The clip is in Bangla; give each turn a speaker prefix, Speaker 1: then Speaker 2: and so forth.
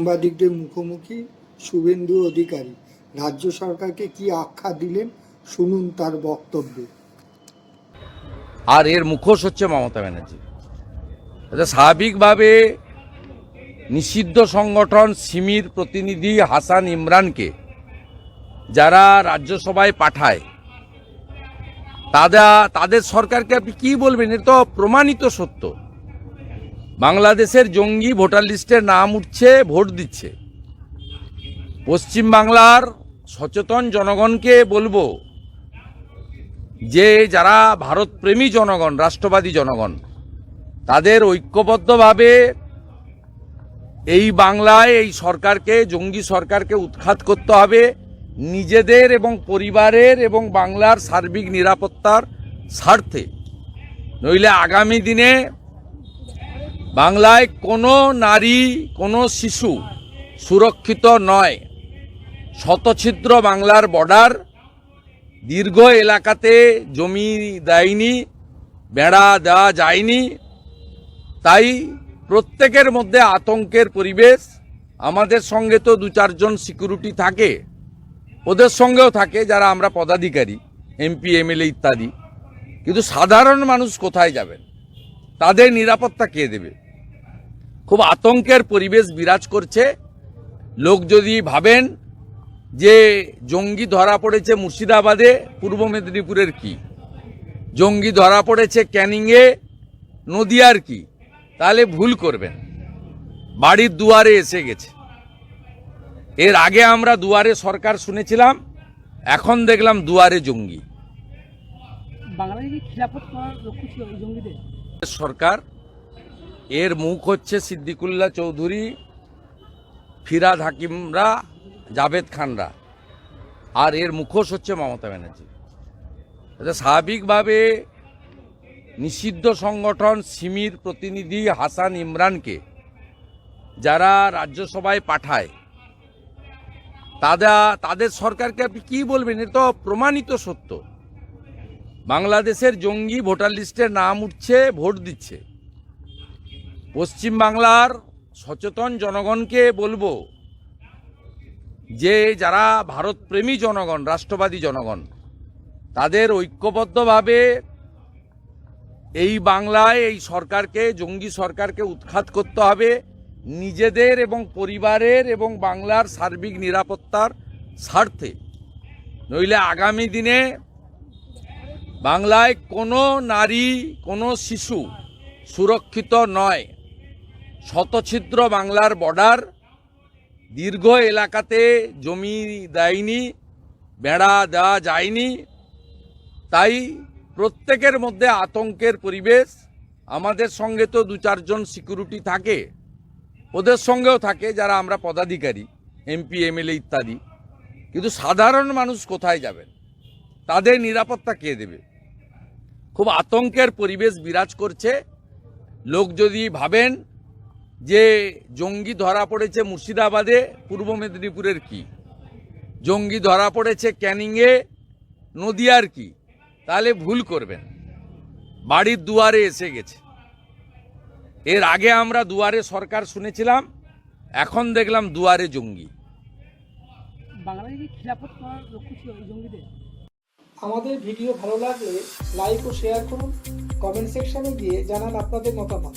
Speaker 1: সাংবাদিকদের মুখোমুখি শুভেন্দু অধিকারী। রাজ্য সরকারকে কি আখ্যা দিলেন? শুনুন তার বক্তব্য।
Speaker 2: আর এর মুখোশ হচ্ছে মমতা ব্যানার্জি। স্বাভাবিকভাবে নিষিদ্ধ সংগঠন সিমির প্রতিনিধি হাসান ইমরানকে যারা রাজ্যসভায় পাঠায় তারা তাদের সরকারকে আপনি কি বলবেন? এটা তো প্রমাণিত সত্য। বাংলাদেশের জঙ্গি ভোটার লিস্টে নাম উঠছে, ভোট দিচ্ছে। পশ্চিমবাংলার সচেতন জনগণকে বলব যে যারা ভারতপ্রেমী জনগণ, রাষ্ট্রবাদী জনগণ, তাদের ঐক্যবদ্ধভাবে এই বাংলায়, এই সরকারকে, জঙ্গি সরকারকে উৎখাত করতে হবে। নিজেদের এবং পরিবারের এবং বাংলার সার্বিক নিরাপত্তার স্বার্থে। নইলে আগামী দিনে বাংলায় কোনো নারী, কোনো শিশু সুরক্ষিত নয়। শতছিদ্র বাংলার বর্ডার, দীর্ঘ এলাকাতে জমি দেয়নি, বেড়া দেওয়া যায়নি। তাই প্রত্যেকের মধ্যে আতঙ্কের পরিবেশ। আমাদের সঙ্গে তো দু চারজন সিকিউরিটি থাকে। ওদের সঙ্গেও থাকে যারা আমরা পদাধিকারী এমপি এমএলএ ইত্যাদি। কিন্তু সাধারণ মানুষ কোথায় যাবেন? তাদের নিরাপত্তা কে দেবে? খুব আতঙ্কের পরিবেশ বিরাজ করছে। লোক যদি ভাবেন যে জঙ্গি ধরা পড়েছে মুর্শিদাবাদে পূর্ব মেদিনীপুরের কি? জঙ্গি ধরা পড়েছে ক্যানিংয়ে নদিয়ার কি? তাহলে ভুল করবেন। বাড়ির দুয়ারে এসে গেছে। এর আগে আমরা দুয়ারে সরকার শুনেছিলাম এখন দেখলাম দুয়ারে জঙ্গি। সরকার এর মুখ হচ্ছে সিদ্দিকুল্লাহ চৌধুরী, ফিরাদ হাকিমরা, জাভেদ খানরা। আর এর মুখোশ হচ্ছে মমতা ব্যানার্জি। স্বাভাবিকভাবে নিষিদ্ধ সংগঠন সিমির প্রতিনিধি হাসান ইমরানকে যারা রাজ্যসভায় পাঠায় তারা তাদের সরকারকে আপনি কী বলবেন? এটা তো প্রমাণিত সত্য। বাংলাদেশের জঙ্গি ভোটার লিস্টে নাম উঠছে, ভোট দিচ্ছে। পশ্চিমবাংলার সচেতন জনগণকে বলব যে যারা ভারতপ্রেমী জনগণ, রাষ্ট্রবাদী জনগণ, তাদের ঐক্যবদ্ধভাবে এই বাংলায়, এই সরকারকে, জঙ্গি সরকারকে উৎখাত করতে হবে। নিজেদের এবং পরিবারের এবং বাংলার সার্বিক নিরাপত্তার স্বার্থে। নইলে আগামী দিনে বাংলায় কোনো নারী, কোনো শিশু সুরক্ষিত নয়। শতছিদ্র বাংলার বর্ডার, দীর্ঘ এলাকাতে জমি দেয়নি, বেড়া দেওয়া যায়নি। তাই প্রত্যেকের মধ্যে আতঙ্কের পরিবেশ। আমাদের সঙ্গে তো দু চারজন সিকিউরিটি থাকে। ওদের সঙ্গেও থাকে যারা আমরা পদাধিকারী এমপি এমএলএ ইত্যাদি। কিন্তু সাধারণ মানুষ কোথায় যাবেন? তাদের নিরাপত্তা কে দেবে? খুব আতঙ্কের পরিবেশ বিরাজ করছে। লোক যদি ভাবেন যে জঙ্গি ধরা পড়েছে মুর্শিদাবাদে পূর্ব মেদিনীপুরের কি? জঙ্গি ধরা পড়েছে ক্যানিংয়ে নদিয়ার কি? তাহলে ভুল করবেন। বাড়ির দুয়ারে এসে গেছে। এর আগে আমরা দুয়ারে সরকার শুনেছিলাম এখন দেখলাম দুয়ারে জঙ্গি।
Speaker 1: আমাদের ভিডিও ভালো লাগলে লাইক ও শেয়ার করুন। কমেন্ট সেকশনে গিয়ে জানান আপনাদের মতামত।